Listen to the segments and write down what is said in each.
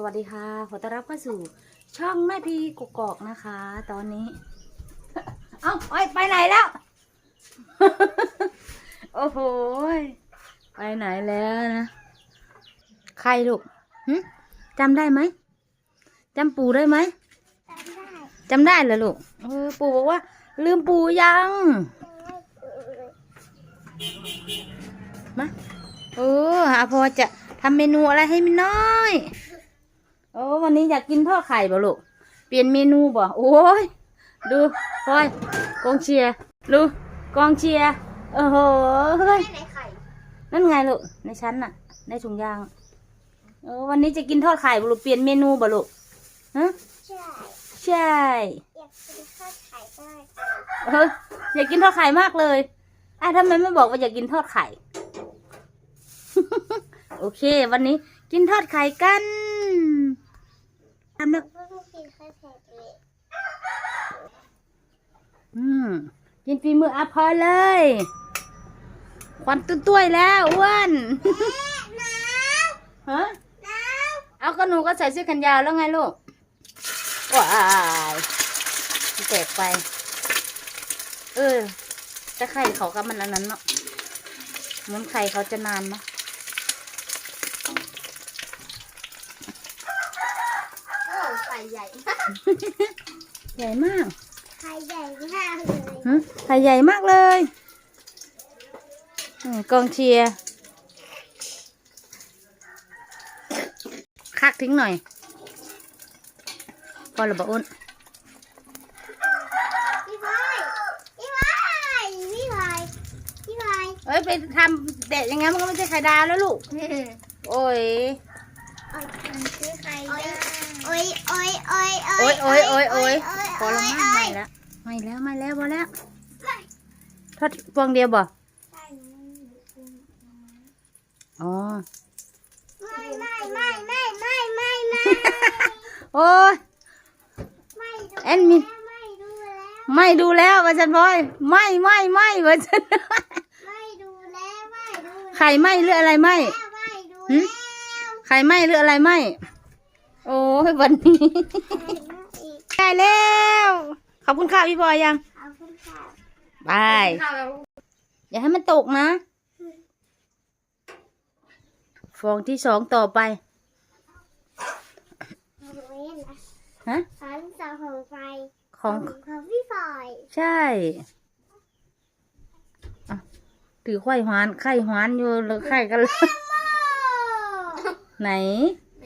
สวัสดีค่ะ ขอต้อนรับเข้าสู่ ช่องแม่พีกกอกนะคะ ตอนนี้ เอ้าไปไหนแล้ว โอ้โห ไปไหนแล้วนะ ใครลูกหึจำได้ไหมจำปู่ได้ไหมจำได้เหรอลูกเออปู่บอกว่า ลืมปู่ยัง มาเอออาพอจะทำเมนูอะไรให้มินน้อย โอ้วันนี้อยากกินทอดไข่บ่ลูก เปลี่ยนเมนูบ่ โอ้ย ดูพลอยกองเชียร์ดูกองเชียร์โอ้โหเฮ้ยไหนไข่ นั่นไงลูก ในชั้นน่ะ ในถุงยางเออวันนี้จะกินทอดไข่บ่ลูก เปลี่ยนเมนูบ่ลูกฮะใช่ ใช่ อยากกินข้าวไข่ก็ได้เอออยากกินทอดไข่มากเลยอะทำไมไม่บอกว่าอยากกินทอดไข่ โอเค วันนี้กินทอดไข่กัน ทำแล้วเพิ่งกินข้าวไข่เลยอืมกินฝีมืออาพอเลยควันตุ้ยๆแล้วอ้วนหนาวฮะหนาวเอาก็หนูก็ใส่เสื้อแขนยาวแล้วไงลูกว้ายแตกไป เออแต่ไข่เขาก็มันอันนั้นเนาะเหมือนไข่เขาจะนานเนาะ โอ้ไข่ใหญ่มาก ใหญ่มากไข่ใหญ่มากเลยฮะไข่ใหญ่มากเลยอืมกองเชียร์คักทิ้งหน่อย พอหรือเปล่าอ้นพี่พลอยพี่พลอยพี่พลอยพี่พลอยเอ้ยไปทำเด็ดยังไงมันก็ไม่ใช่ไข่ดาวแล้วลูก โอ้ยโอ้ยคือไข่โอ้ย โอ้ยโอ้ยโอ้ยโอ้ยโอ้ยโอ้ยโอ้ยพอโอ้แล้วยมั้งไม่แล้วไม่แล้วไม่แล้วพอแล้วทอดฟองเดียวบ่อ๋อไม่ไม่ไม่ไม่ไม่ไม่ไม่โอ้ยไม่ดูแอนมีไม่ดูแล้วไม่ดูแล้ววะจันพลอยไม่ไม่ไม่วะจันไม่ดูแล้วไม่ดูแล้วไข่ไหมหรืออะไรไหมไม่ดูหึแล้วไข่ไหมหรืออะไรไหม โอ้ยวันนี้อีกได้แล้ว ขอบคุณค่ะพี่พลอยยังเอาขึ้นค่ะไปอย่าให้มันตกนะ ฟองที่สองต่อไปเอาไว้นะฮะขันสองของไฟของของพี่ฟอย ใช่อะถือไข่หวานไข่หวานอยู่หรือไข่กันเลยไหน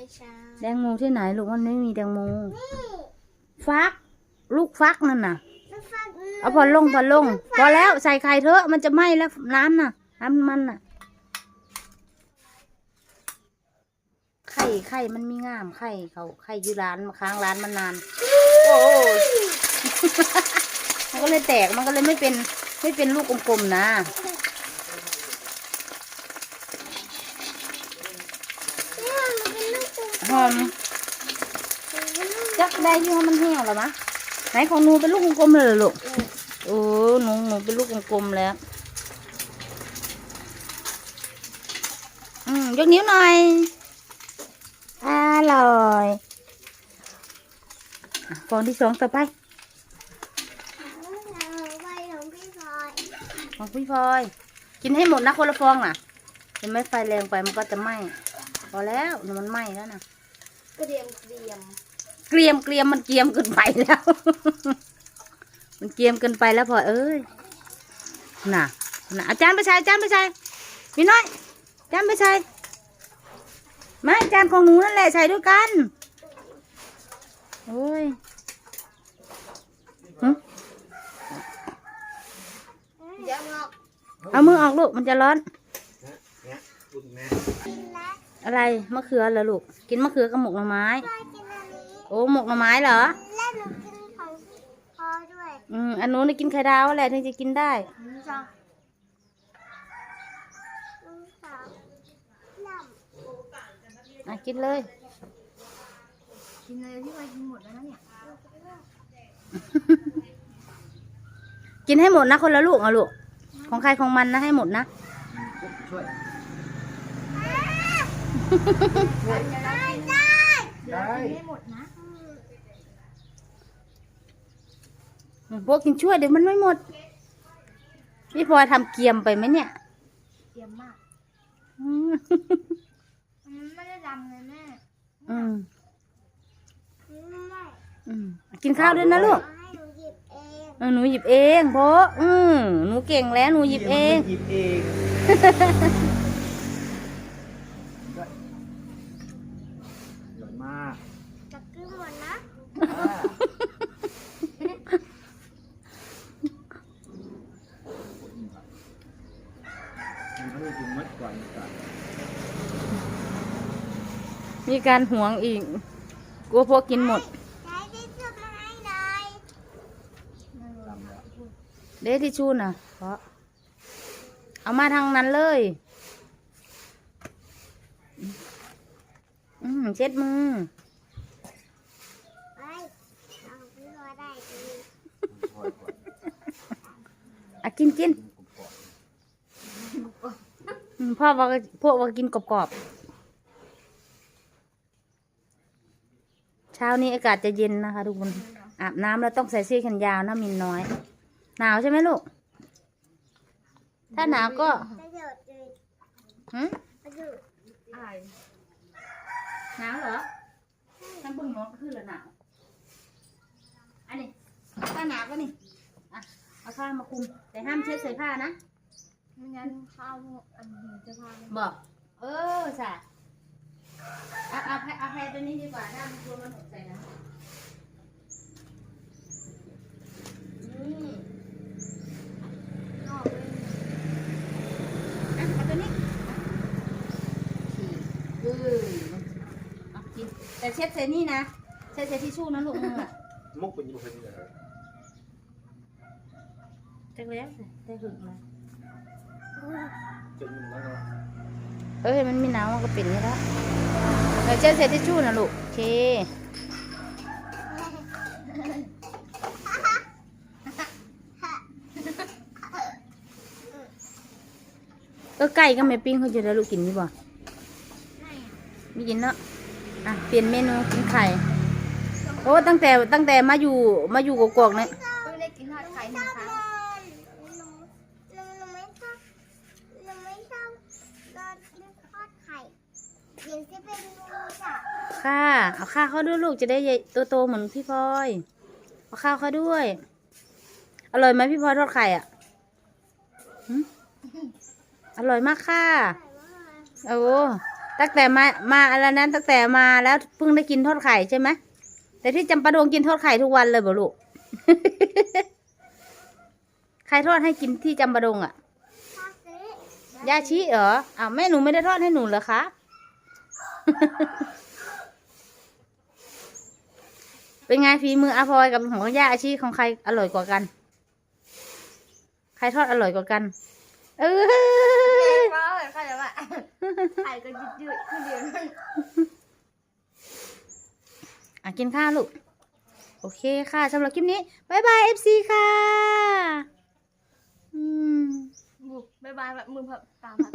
ไม่ใช่แตงโมที่ไหนลูกมันไม่มีแตงโมนี่ฟัก ลูกฟักนั่นน่ะลูกฟักเอาพอลงพอลง พอแล้วใส่ไข่เถอะมันจะไหม้แล้วน้ำน่ะน้ำมันน่ะ ไข่ไข่มันมีงามไข่เขาไข่อยู่ร้านมาค้างร้านมันนาน โอ้ย มันก็เลยแตกมันก็เลยไม่เป็นไม่เป็นลูกกลมๆนะนี่มันเป็นลูกตุ้ม ห อมมันเป็นลูกจักได้ยี่ห้อมันแห้งแล้วมะไหนของหนูเป็นลูกกลมๆเลยเหรอลูกโอ้หนูหนูเป็นลูกกลมๆแล้วอืมยกนิ้วหน่อยอร่อยฟองที่สองต่อไปเอาไว้ของพี่ฟองพี่พลอยกินให้หมดนะคนละฟองน่ะเห็นไหมไฟแรงไปมันก็จะไหม้พอแล้วมันไหม้แล้วนะ กรียมเกรียมเกรียมเกรียมมันเกรียมเกินไปแล้ว มันเกรียมเกินไปแล้วพอเอ้ยน่ะน่ะอาจารย์ไปใช้อาจารย์ไปใช้พี่น้อยอาจารย์ไปใช้ไม่อาจารย์ของหนูนั่นแหละใช้ด้วยกันโอ้ยหึเดี๋ยวงอกเอามือออกลูกมันจะร้อนกินแล้ว อะไรมะเขือเหรอลูก กินมะเขือกับหมกหน่อไม้ฟอยกินอันนี้โอ้หมกหน่อไม้เหรอ แล้วหนูกินของพอด้วยอืมอันนู้นนี่กินไข่ดาวแหละถึงจะกินได้ลูกสาวลูกสาวน้อะกินเลยำกินเลยพี่ฟอยกินหมดแล้วนะเนี่ยกินให้หมดนะคนละลูกเอาลูก ของใครของมันนะให้หมดนะ ได้ได้ไม่หมดนะพวกกินช่วยเดี๋ยวมันไม่หมด พี่พลอยทำเกียมไปไหมเนี่ยเตรียมมากอืมมันไม่ได้ดำเลยแม่อืมอืมกินข้าวด้วยนะลูกหนูหยิบเองหนูหยิบเองเพราะอืมหนูเก่งแล้วหนูหยิบเองหยิบเองอร่อยมาก จะกินหมดนะ มันก็จะกินมัดก่อนก่อน มีการหวงอีกกลัวพวกกินหมด ใช้ที่สุดมาให้หน่อยตำแล้วเดทิชชูน่ะเพราะเอามาทางนั้นเลย อืมเช็ดมือเฮ้ยเอาพี่พอได้ดีทอดก่อนอะกินกินกินกรอบอืมพ่อว่าพวกว่ากินกรอบๆ เช้านี้อากาศจะเย็นนะคะทุกคนอาบน้ำแล้วต้องใส่เสื้อแขนยาวนะมินน้อย หนาวใช่ไหมลูก ถ้าหนาวก็ประโยชน์เลยหึประโยชน์หนาวเหรอทั้งเบึงน้องก็คือละหนาว อันนี้ถ้าหนาวก็นี่อะเอาผ้ามาคลุม แต่ห้ามเช็ดใส่ผ้านะไม่งั้นข้าวอันนี้จะพาไปบอก เออใส่ เอาเอาแพเอาแพตัวนี้ดีกว่าถ้ามันกลัวมันหดใส่นะนี่นอกเลยอะเอาตัวนี้ฉีกเออเอากินแต่เช็ดใส่นี่นะ เช็ดใส่ทิชชู่นะลูกมืออะ มุกเป็นยุคเป็นเลยจักแล้วสิได้หึงเลยจนมันแล้วก็ เอ้ยมันมีน้ำมันก็เป็นนี่แล้วเดี๋ยวเช็ดใส่ทิชชู่นะลูกโอเคเออไก่ก็ไม่ปิ้งเขาจะได้ลูกกินนี่บ่ไม่กินเนาะอะเปลี่ยนเมนูกินไข่โอ้ตั้งแต่ตั้งแต่มาอยู่มาอยู่กกอกเนี่ย ไม่ได้กินทอดไข่หนึ่งครั้งหนูหนูหนูไม่ชอบหนูไม่ชอบรสทอดไข่เดี๋ยวจะเป็นงูจ้ะ ค่ะ เอาข้าวเขาด้วยลูกจะได้ใหญ่โตๆเหมือนพี่พลอยเอาข้าวเขาด้วย อร่อยไหมพี่พลอยทอดไข่อะหึอร่อยมากค่ะโอ้ตั้งแต่มามาอะไรนั้นตั้งแต่มาแล้วเพิ่งได้กินทอดไข่ใช่ไหมแต่ที่จำปาดงกินทอดไข่ทุกวันเลยบ่ลูกใครทอดให้กินที่จำปาดงอะชอบซื้อยาชิเหรออ้าวแม่หนูไม่ได้ทอดให้หนูเหรอคะ เป็นไงฝีมืออาพลอยกับของย่าอาชีของใครอร่อยกว่ากัน ใครทอดอร่อยกว่ากัน เออว่าเข้าใจว่าไข่ก็ยืดยืดขึ้นเดียวนั่นอะกินข้าวลูก โอเคค่ะสำหรับคลิปนี้บายบายเอฟซีค่ะ อืม บุกบายบายแบบมือแบบตามแบบ